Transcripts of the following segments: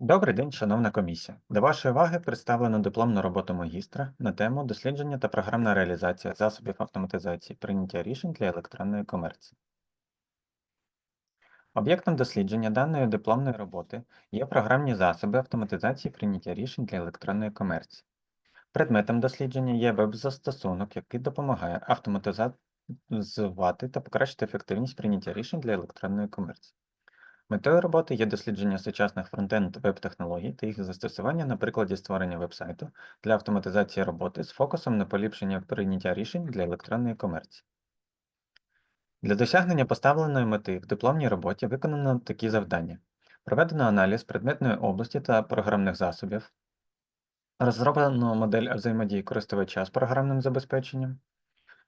Добрий день, шановна комісія. До вашої уваги представлено дипломну роботу магістра на тему дослідження та програмна реалізація засобів автоматизації прийняття рішень для електронної комерції. Об'єктом дослідження даної дипломної роботи є програмні засоби автоматизації прийняття рішень для електронної комерції. Предметом дослідження є веб-застосунок, який допомагає автоматизувати та покращити ефективність прийняття рішень для електронної комерції. Метою роботи є дослідження сучасних фронтенд веб-технологій та їх застосування на прикладі створення вебсайту для автоматизації роботи з фокусом на поліпшення прийняття рішень для електронної комерції. Для досягнення поставленої мети в дипломній роботі виконано такі завдання: проведено аналіз предметної області та програмних засобів, розроблено модель взаємодії користувача з програмним забезпеченням,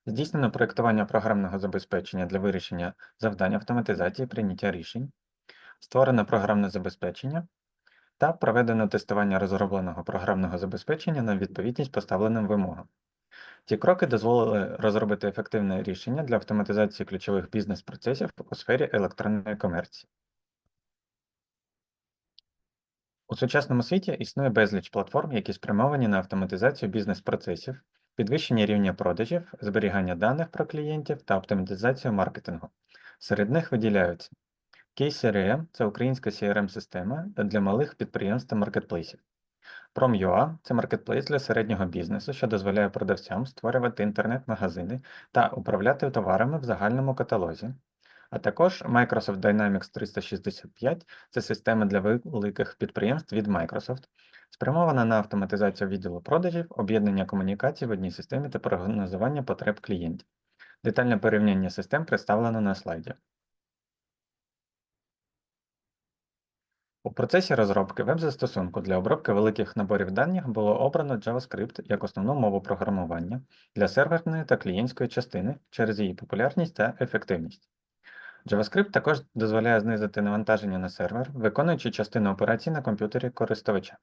здійснено проєктування програмного забезпечення для вирішення завдань автоматизації прийняття рішень, створено програмне забезпечення та проведено тестування розробленого програмного забезпечення на відповідність поставленим вимогам. Ці кроки дозволили розробити ефективне рішення для автоматизації ключових бізнес-процесів у сфері електронної комерції. У сучасному світі існує безліч платформ, які спрямовані на автоматизацію бізнес-процесів, підвищення рівня продажів, зберігання даних про клієнтів та оптимізацію маркетингу. Серед них виділяються KCRM – це українська CRM-система для малих підприємств та маркетплейсів. Prom.ua – це маркетплейс для середнього бізнесу, що дозволяє продавцям створювати інтернет-магазини та управляти товарами в загальному каталозі. А також Microsoft Dynamics 365 це система для великих підприємств від Microsoft, спрямована на автоматизацію відділу продажів, об'єднання комунікацій в одній системі та прогнозування потреб клієнтів. Детальне порівняння систем представлено на слайді. У процесі розробки веб-застосунку для обробки великих наборів даних було обрано JavaScript як основну мову програмування для серверної та клієнтської частини через її популярність та ефективність. JavaScript також дозволяє знизити навантаження на сервер, виконуючи частину операцій на комп'ютері користувача.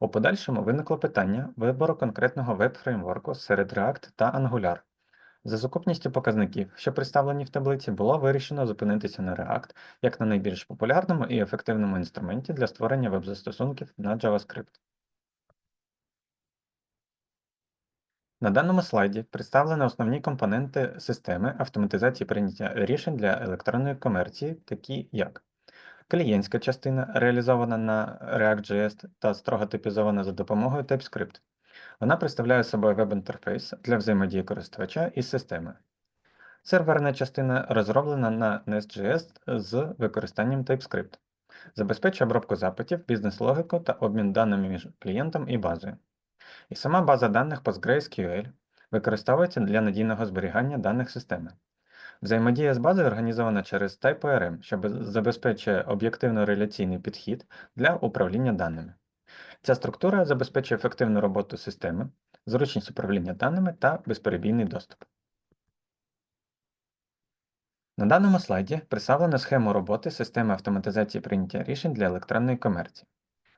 У подальшому виникло питання вибору конкретного веб-фреймворку серед React та Angular. За сукупністю показників, що представлені в таблиці, було вирішено зупинитися на React як на найбільш популярному і ефективному інструменті для створення веб-застосунків на JavaScript. На даному слайді представлені основні компоненти системи автоматизації прийняття рішень для електронної комерції, такі як клієнтська частина, реалізована на React.js та строго типізована за допомогою TypeScript. Вона представляє собою веб-інтерфейс для взаємодії користувача із системою. Серверна частина розроблена на Nest.js з використанням TypeScript, забезпечує обробку запитів, бізнес-логіку та обмін даними між клієнтом і базою. І сама база даних PostgreSQL використовується для надійного зберігання даних системи. Взаємодія з базою організована через TypeORM, що забезпечує об'єктивно-реляційний підхід для управління даними. Ця структура забезпечує ефективну роботу системи, зручність управління даними та безперебійний доступ. На даному слайді представлено схему роботи системи автоматизації прийняття рішень для електронної комерції.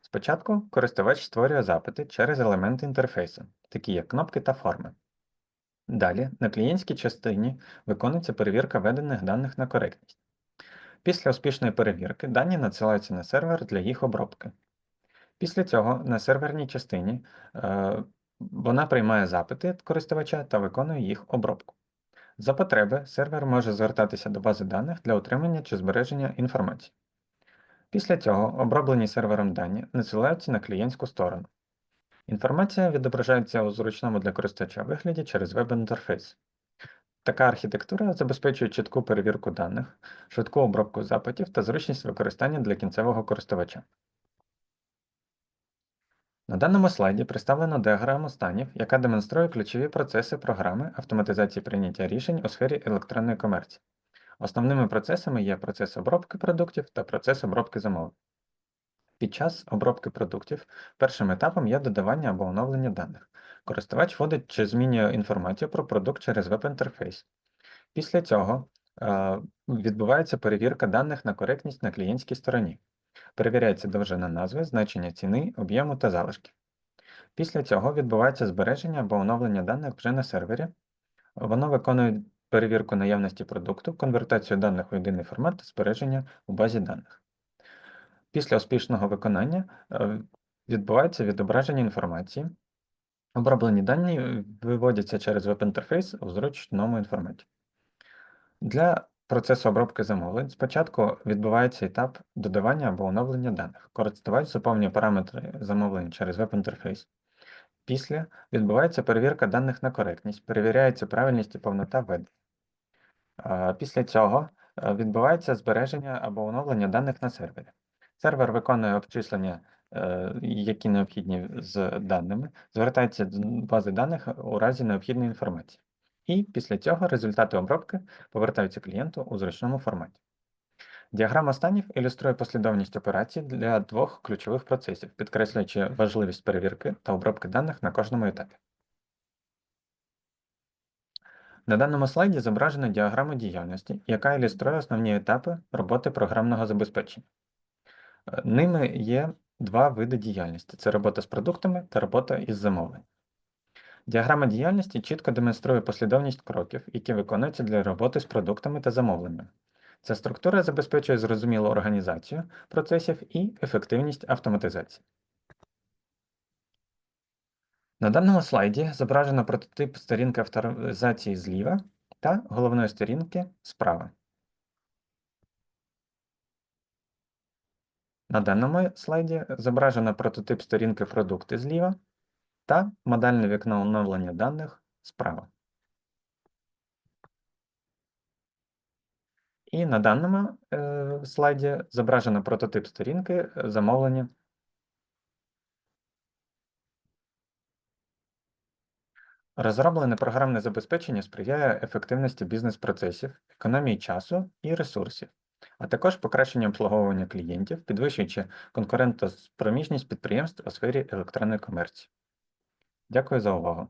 Спочатку користувач створює запити через елементи інтерфейсу, такі як кнопки та форми. Далі на клієнтській частині виконується перевірка введених даних на коректність. Після успішної перевірки дані надсилаються на сервер для їх обробки. Після цього на серверній частині е, вона приймає запити від користувача та виконує їх обробку. За потреби сервер може звертатися до бази даних для отримання чи збереження інформації. Після цього оброблені сервером дані надсилаються на клієнтську сторону. Інформація відображається у зручному для користувача вигляді через веб-інтерфейс. Така архітектура забезпечує чітку перевірку даних, швидку обробку запитів та зручність використання для кінцевого користувача. На даному слайді представлено діаграму станів, яка демонструє ключові процеси програми автоматизації прийняття рішень у сфері електронної комерції. Основними процесами є процес обробки продуктів та процес обробки замовлень. Під час обробки продуктів першим етапом є додавання або оновлення даних. Користувач вводить чи змінює інформацію про продукт через веб-інтерфейс. Після цього е, відбувається перевірка даних на коректність на клієнтській стороні. Перевіряється довжина назви, значення ціни, об'єму та залишків. Після цього відбувається збереження або оновлення даних вже на сервері. Воно виконує перевірку наявності продукту, конвертацію даних у єдиний формат та збереження у базі даних. Після успішного виконання е, відбувається відображення інформації. Оброблені дані виводяться через веб-інтерфейс у зручному інформаті. Для процесу обробки замовлень спочатку відбувається етап додавання або оновлення даних. Користувач заповнює параметри замовлень через веб-інтерфейс. Після відбувається перевірка даних на коректність, перевіряється правильність і повнота введення. Після цього е, відбувається збереження або оновлення даних на сервері. Сервер виконує обчислення, е, які необхідні з даними, звертається до бази даних у разі необхідної інформації. І після цього результати обробки повертаються клієнту у зручному форматі. Діаграма станів ілюструє послідовність операцій для двох ключових процесів, підкреслюючи важливість перевірки та обробки даних на кожному етапі. На даному слайді зображена діаграма діяльності, яка ілюструє основні етапи роботи програмного забезпечення. Е, Ними є два види діяльності: це робота з продуктами та робота із замовленням. Діаграма діяльності чітко демонструє послідовність кроків, які виконуються для роботи з продуктами та замовленнями. Ця структура забезпечує зрозумілу організацію процесів і ефективність автоматизації. На даному слайді зображено прототип сторінки авторизації зліва та головної сторінки справа. На даному слайді зображено прототип сторінки продукти зліва та модальне вікно оновлення даних справа. І на даному е, слайді зображено прототип сторінки е, замовлення. Розроблене програмне забезпечення сприяє ефективності бізнес-процесів, економії часу і ресурсів, а також покращенню обслуговування клієнтів, підвищуючи конкурентоспроміжність підприємств у сфері електронної комерції. Дякую за увагу.